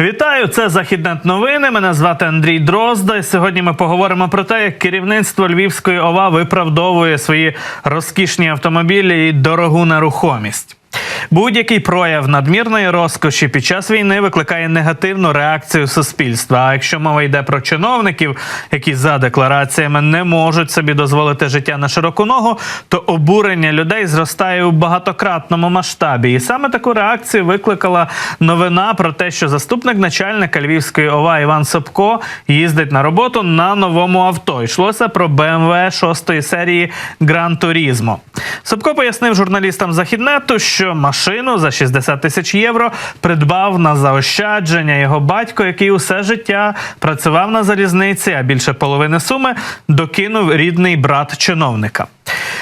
Вітаю, це Західнет новини. Мене звати Андрій Дрозда. І сьогодні ми поговоримо про те, як керівництво Львівської ОВА виправдовує свої розкішні автомобілі і дорогу нерухомість. Будь-який прояв надмірної розкоші під час війни викликає негативну реакцію суспільства. А якщо мова йде про чиновників, які за деклараціями не можуть собі дозволити життя на широку ногу, то обурення людей зростає у багатократному масштабі. І саме таку реакцію викликала новина про те, що заступник начальника Львівської ОВА Іван Собко їздить на роботу на новому авто. Йшлося про BMW 6 серії Gran Turismo. Собко пояснив журналістам Західнету, що машину за 60 тисяч євро придбав на заощадження його батько, який усе життя працював на залізниці, а більше половини суми докинув рідний брат чиновника.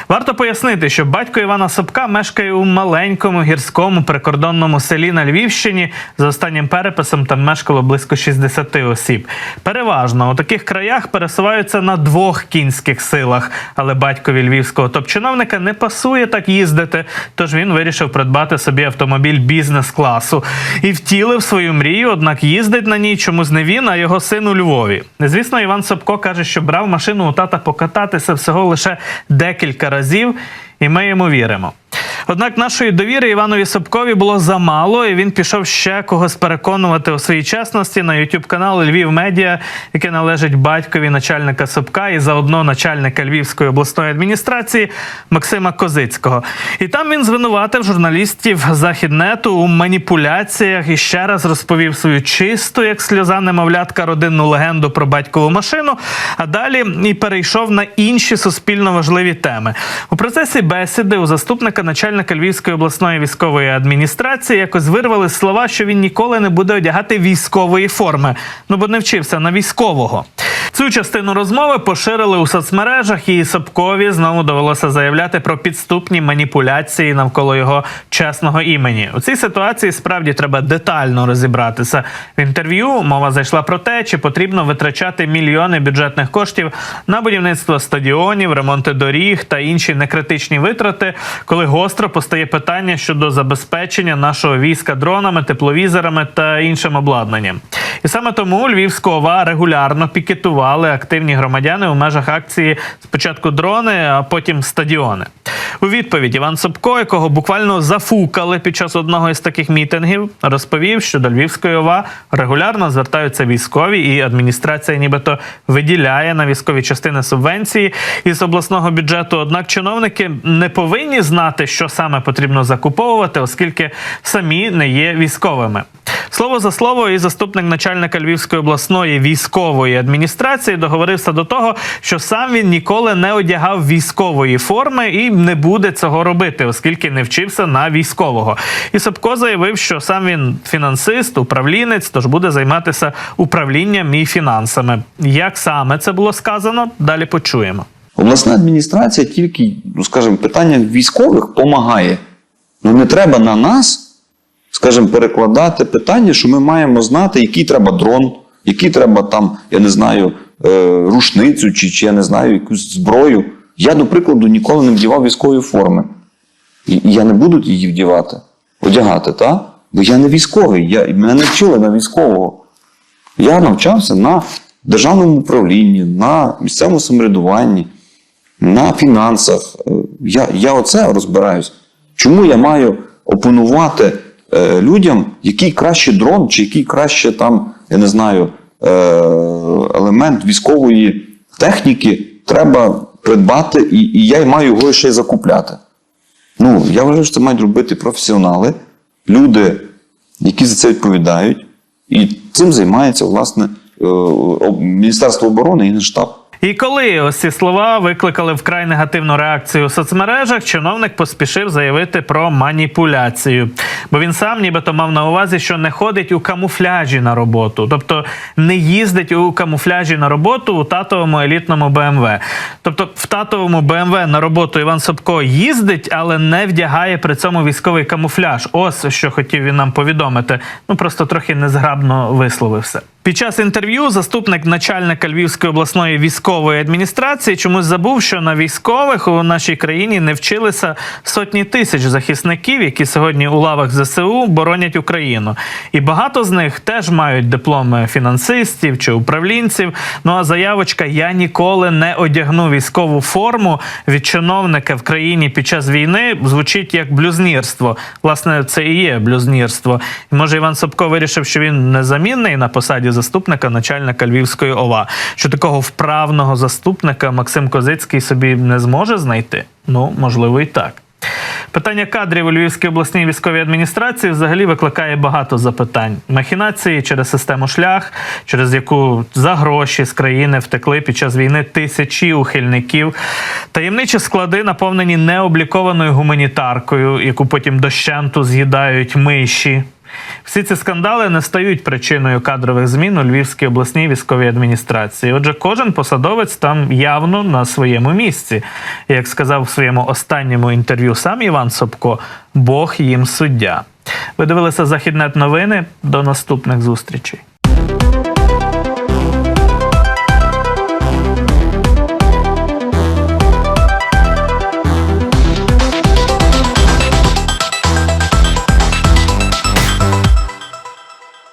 Варто пояснити, що батько Івана Собка мешкає у маленькому гірському прикордонному селі на Львівщині. За останнім переписом там мешкало близько 60 осіб. Переважно у таких краях пересуваються на двох кінських силах, але батькові львівського топ-чиновника не пасує так їздити. Тож він вирішив придбати собі автомобіль бізнес-класу і втілив свою мрію. Однак їздить на ній чомусь не він, а його син у Львові. Звісно, Іван Собко каже, що брав машину у тата покататися всього лише декілька разів, і ми йому віримо. Однак нашої довіри Іванові Собкові було замало, і він пішов ще когось переконувати у своїй чесності на youtube канал Львів Медіа, яке належить батькові начальника Собка і заодно начальника Львівської обласної адміністрації Максима Козицького. І там він звинуватив журналістів Західнету у маніпуляціях і ще раз розповів свою чисту, як сльоза немовлятка, родинну легенду про батькову машину. А далі і перейшов на інші суспільно важливі теми. У процесі бесіди у заступника начальника Львівської обласної військової адміністрації якось вирвали слова, що він ніколи не буде одягати військової форми, ну бо не вчився на військового. Цю частину розмови поширили у соцмережах, і Собкові знову довелося заявляти про підступні маніпуляції навколо його чесного імені. У цій ситуації справді треба детально розібратися. В інтерв'ю мова зайшла про те, чи потрібно витрачати мільйони бюджетних коштів на будівництво стадіонів, ремонти доріг та інші некритичні витрати, коли гостро постає питання щодо забезпечення нашого війська дронами, тепловізорами та іншим обладнанням. І саме тому Львівська ОВА регулярно пікетували активні громадяни у межах акції спочатку дрони, а потім стадіони. У відповідь Іван Собко, якого буквально зафукали під час одного із таких мітингів, розповів, що до Львівської ОВА регулярно звертаються військові, і адміністрація, нібито виділяє на військові частини субвенції із обласного бюджету. Однак чиновники не повинні знати, що саме потрібно закуповувати, оскільки самі не є військовими. Слово за слово, і заступник начальника Львівської обласної військової адміністрації договорився до того, що сам він ніколи не одягав військової форми і не буде цього робити, оскільки не вчився на військового. І Собко заявив, що сам він фінансист, управлінець, тож буде займатися управлінням і фінансами. Як саме це було сказано, далі почуємо. Обласна адміністрація тільки, ну скажімо, питання військових допомагає. Ну не треба на нас, скажімо, перекладати питання, що ми маємо знати, який треба дрон, який треба там, я не знаю, е, рушницю чи, чи я не знаю, якусь зброю. Я, до прикладу, ніколи не вдівав військової форми. І, я не буду її вдівати, одягати, так? Бо я не військовий, я, мене не вчили на військового. Я навчався на державному управлінні, на місцевому самоврядуванні, на фінансах. Е, Я, я оце розбираюсь. Чому я маю опонувати е, людям, який краще дрон, чи який краще там, я не знаю, е, елемент військової техніки треба придбати, і, і я маю його ще й закупляти. Ну, я вважаю, що це мають робити професіонали, люди, які за це відповідають, і цим займається, власне, е, Міністерство оборони і Генштаб. І коли ось ці слова викликали вкрай негативну реакцію у соцмережах, чиновник поспішив заявити про маніпуляцію. Бо він сам нібито мав на увазі, що не ходить у камуфляжі на роботу, тобто не їздить у камуфляжі на роботу у татовому елітному БМВ. Тобто в татовому БМВ на роботу Іван Собко їздить, але не вдягає при цьому військовий камуфляж. Ось що хотів він нам повідомити. Ну просто трохи незграбно висловився. Під час інтерв'ю заступник начальника Львівської обласної військової адміністрації чомусь забув, що на військових у нашій країні не вчилися сотні тисяч захисників, які сьогодні у лавах ЗСУ боронять Україну. І багато з них теж мають дипломи фінансистів чи управлінців. Ну а заявочка Я ніколи не одягну військову форму від чиновника в країні під час війни звучить як блюзнірство. Власне, це і є блюзнірство. Може Іван Собко вирішив, що він незамінний на посаді заступника начальника Львівської ОВА. Що такого вправного заступника Максим Козицький собі не зможе знайти? Ну, можливо, і так. Питання кадрів у Львівській обласній військовій адміністрації взагалі викликає багато запитань. Махінації через систему шлях, через яку за гроші з країни втекли під час війни тисячі ухильників, таємничі склади наповнені необлікованою гуманітаркою, яку потім дощенту з'їдають миші. Всі ці скандали не стають причиною кадрових змін у Львівській обласній військовій адміністрації. Отже, кожен посадовець там явно на своєму місці. Як сказав в своєму останньому інтерв'ю сам Іван Собко, Бог їм суддя. Ви дивилися Західнет новини. До наступних зустрічей.